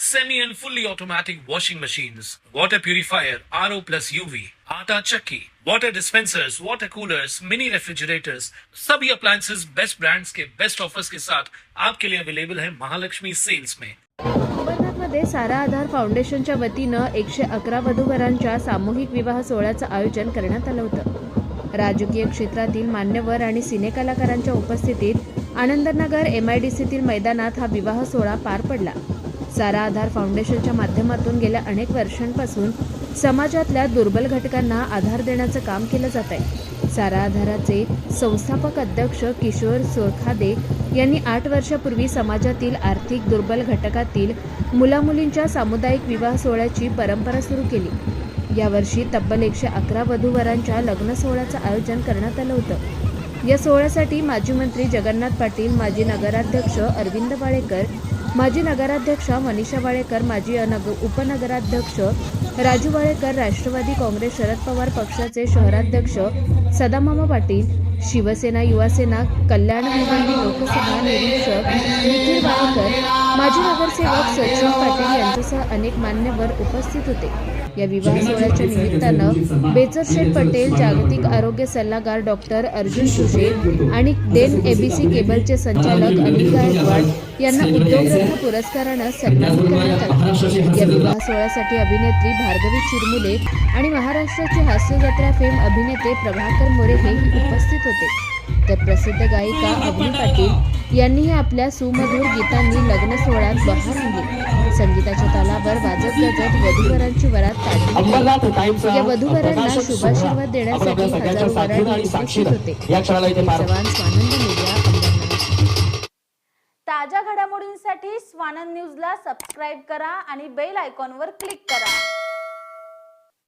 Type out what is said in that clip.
semi and fully automatic washing machines, water purifier, RO plus UV, आटा चक्की, water dispensers, water coolers, mini refrigerators, सभी appliances best brands के best offers के साथ आपके लिए अवेलेबल है महालक्ष्मी सेल्स में। मध्ये सारा आधार फाउंडेशनच्या वतीनं एकशे अकरा वधूवरांच्या सामूहिक विवाह सोहळ्याचं आयोजन करण्यात आलं होतं. राजकीय क्षेत्रातील मान्यवर आणि सिनेकलाकारांच्या उपस्थितीत आनंदनगर एम आय डी सीतील मैदानात हा विवाह सोहळा पार पडला. सारा आधार फाउंडेशनच्या माध्यमातून गेल्या अनेक वर्षांपासून समाजातल्या दुर्बल घटकांना आधार देण्याचं काम केलं जात आहे. सारा आधाराचे संस्थापक अध्यक्ष किशोर सोरखादे यांनी आठ वर्षापूर्वी समाजातील आर्थिक दुर्बल घटकातील मुलामुलींच्या सामुदायिक विवाह सोहळ्याची परंपरा सुरू केली. यावर्षी तब्बल एकशे अकरा वधूवरांच्या लग्न सोहळ्याचं आयोजन करण्यात आलं होतं. या सोहळ्यासाठी माजी मंत्री जगन्नाथ पाटील माजी नगराध्यक्ष अरविंद वाळेकर माजी नगराध्यक्षा मनीषा वाळेकर माजी अनग उपनगराध्यक्ष राजू वाळेकर राष्ट्रवादी काँग्रेस शरद पवार पक्षाचे शहराध्यक्ष सदामामा पाटील शिवसेना युवासेना कल्याण विभागीय लोकसभा निरीक्षक निखिल माजी नगरसेवक सचिन पाटील यांच्यासह अनेक मान्यवर उपस्थित होते या विवाह सोहळ्याच्या निमित्तानं बेचरशेठ पटेल जागतिक आरोग्य सल्लागार डॉक्टर अर्जुन सुशे आणि डेन एबीसी केबलचे संचालक अनिल गायकवाड यांना उद्योगरत्न पुरस्कारानं सन्मानित करण्यात आलं या विवाह सोहळ्यासाठी अभिनेत्री भार्गवी चिरमुले आणि महाराष्ट्राची हास्यजत्रा फेम अभिनेते प्रभाकर मोरे हे उपस्थित होते तर प्रसिद्ध गायिका अवनी पाटील यांनीही आपल्या सुमधुर गीतांनी लग्न सोहळ्यात बहार आणली. संगीताच्या तालावर वाजत गजत वधूवरांची वरात काढली. या वधूवरांना शुभाशीर्वाद देण्यासाठी हजारो उपस्थित होते. या क्षणाला इथे पार चव्हाण स्वानंद मीडिया ताज्या घडामोडींसाठी स्वानंद न्यूजला सबस्क्राईब करा आणि बेल आयकॉनवर क्लिक करा.